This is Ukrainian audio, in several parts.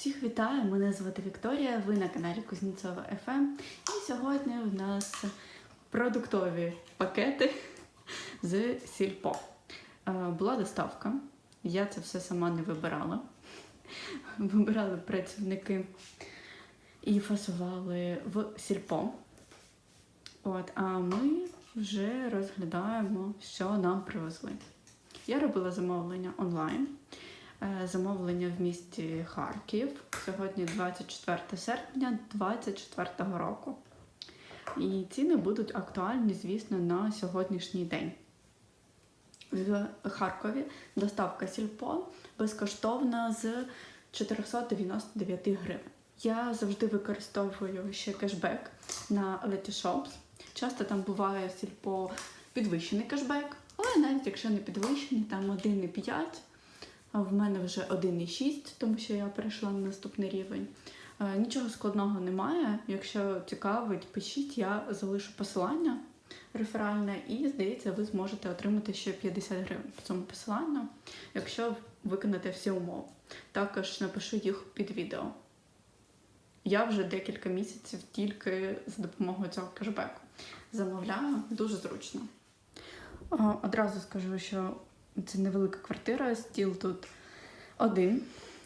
Всіх вітаю! Мене звати Вікторія. Ви на каналі Кузнєцова FM. І сьогодні у нас продуктові пакети з сільпо. Е, Була доставка. Я це все сама не вибирала. Вибирали працівники і фасували в сільпо. От, а ми вже розглядаємо, що нам привезли. Я робила замовлення онлайн. Е, Замовлення в місті Харків. Сьогодні 24 серпня 2024 року. І ціни будуть актуальні, звісно, на сьогоднішній день. В Харкові доставка сільпо безкоштовна з 499 гривень. Я завжди використовую ще кешбек на Letyshops. Часто там буває сільпо підвищений кешбек, але навіть якщо не підвищений, там 1,5. А в мене вже 1,6, тому що я перейшла на наступний рівень. Е, Нічого складного немає. Якщо цікавить, пишіть, я залишу посилання реферальне, і здається, ви зможете отримати ще 50 гривень по цьому посиланню, якщо виконаєте всі умови. Також напишу їх під відео. Я вже декілька місяців тільки за допомогою цього кешбеку замовляю, дуже зручно. Е, Одразу скажу, що це невелика квартира, стіл тут один.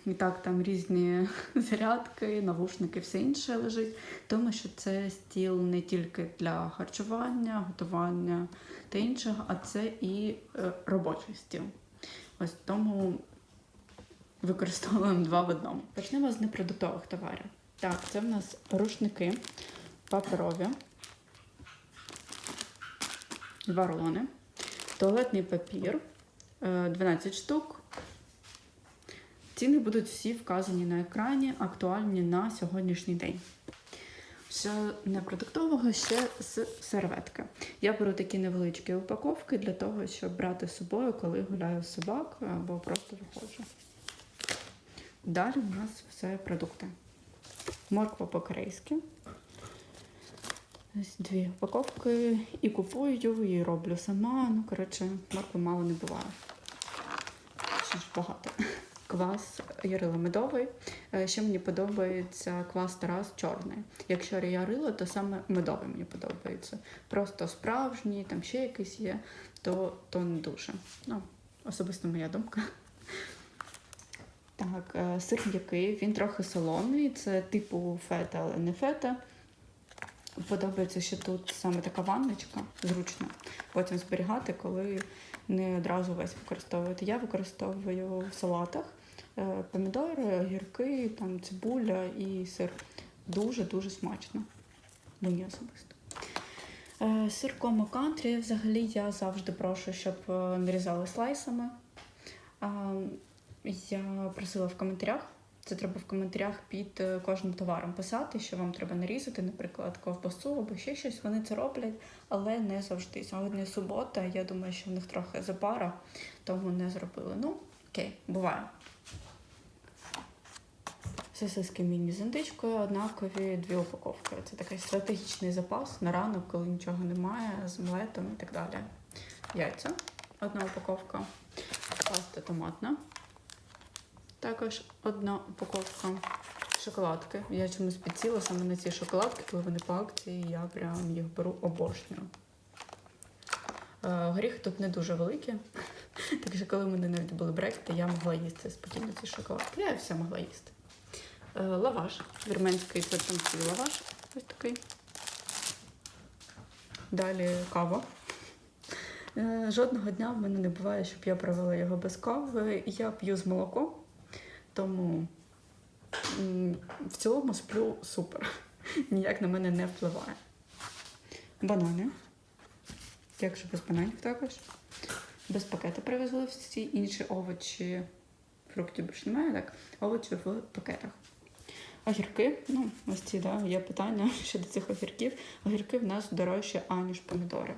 І так, там різні зарядки, навушники, все інше лежить. Тому що це стіл не тільки для харчування, готування та іншого, а це і е, робочий стіл. Ось тому використовуємо два в одному. Почнемо з непродуктових товарів. Так, це в нас рушники паперові, два рулони, туалетний папір. Е, 12 штук. Ціни будуть всі вказані на екрані, актуальні на сьогоднішній день. Що непродуктового ще з серветки. Я беру такі невеличкі упаковки для того, щоб брати з собою, коли гуляю з собакою або просто виходжу. Далі у нас все продукти. Морква по-корейськи. Дві упаковки і купую, і роблю сама. Ну, коротше, моркви мало не буває. Ж багато. Квас ярила медовий. Е, Ще мені подобається квас Тарас чорний. Якщо ярила, то саме медовий мені подобається. Просто справжній, там ще якийсь є, то, то не дуже. Ну, особисто моя думка. Так, е, сир м'який, він трохи солоний, це типу фета, але не фета. Подобається, що тут саме така ванночка, зручно. Потім зберігати, коли не одразу весь використовувати. Я використовую в салатах е, помідори, огірки, там цибуля і сир. Дуже-дуже смачно. Мені особисто. Е, Сир комо кантрі взагалі я завжди прошу, щоб е, нарізали слайсами. Я просила в коментарях. Це треба в коментарях під е, кожним товаром писати, що вам треба нарізати, наприклад, ковбасу або ще щось. Вони це роблять, але не завжди. Сьогодні субота, я думаю, що в них трохи запара, тому не зробили. Ну, окей, буває. Сосиски міні з індичкою, однакові дві упаковки. Це такий стратегічний запас на ранок, коли нічого немає, з млетом і так далі. Яйця, одна упаковка, паста томатна. Також одна упаковка шоколадки. Я чомусь підсіла саме на ці шоколадки, коли вони по акції, я прям їх беру обожнюю. Е, Горіхи тут не дуже великі. Так що, коли в мене навіть були брекети, я могла їсти спокійно ці шоколадки. Я все могла їсти. Е, Лаваш, вірменський французький лаваш. Ось такий. Далі кава. Е, Жодного дня в мене не буває, щоб я провела його без кави. Я п'ю з молоком, тому в цілому сплю супер. Ніяк на мене не впливає. Банани. Якщо без бананів також. Без пакета привезли всі інші овочі. Фруктів більше немає, так? Овочі в пакетах. Огірки, ну, ось ці, да, є питання щодо цих огірків. Огірки в нас дорожчі, аніж помідори.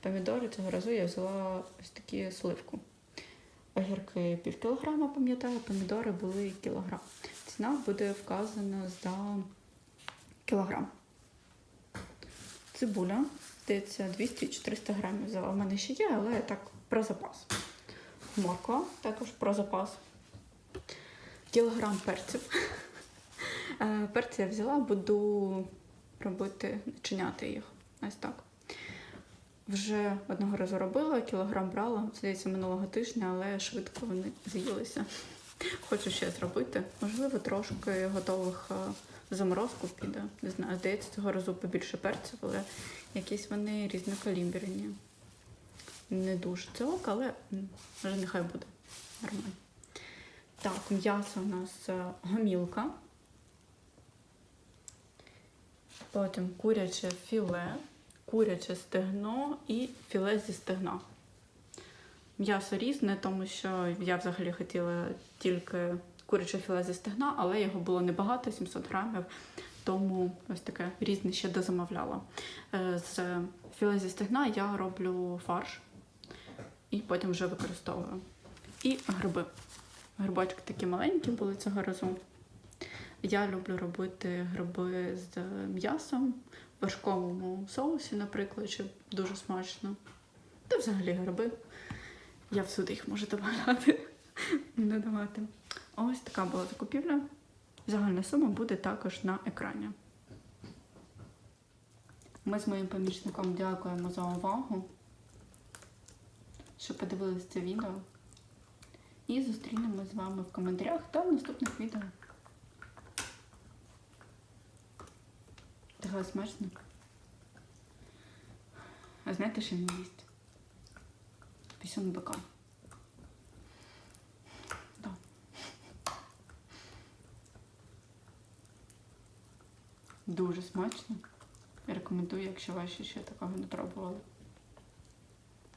Помідори цього разу я взяла ось такі сливку. Огірки пів кілограма, пам'ятаю, помідори були кілограм. Ціна буде вказана за кілограм. Цибуля, здається, 200-400 грамів. У мене ще є, але так про запас. Морква також про запас. Кілограм перців. Е, Перці я взяла, буду робити, начиняти їх. Ось так. Вже одного разу робила, кілограм брала, здається, минулого тижня, але швидко вони з'їлися. Хочу ще зробити. Можливо, трошки готових е, заморозку піде. Не знаю, здається, цього разу побільше перців, але якісь вони різнокаліберні. Не дуже це ок, але вже нехай буде нормально. Так, м'ясо у нас е, гомілка. Потім куряче філе, куряче стегно і філе зі стегна. М'ясо різне, тому що я взагалі хотіла тільки куряче філе зі стегна, але його було небагато, 700 грамів, тому ось таке різне ще дозамовляла. Е, З філе зі стегна я роблю фарш і потім вже використовую. І гриби. Грибочки такі маленькі були цього разу. Я люблю робити гриби з м'ясом, в вершковому соусі, наприклад, що дуже смачно. Та взагалі гриби. Я всюди їх можу додати, не давати. Ось така була закупівля. Загальна сума буде також на екрані. Ми з моїм помічником дякуємо за увагу, що подивились це відео. І зустрінемось з вами в коментарях та в наступних відео. Така смачно. А знаєте, що він їсть? Пісюн бика. Да. Дуже смачно. Рекомендую, якщо ваші ще такого не пробували.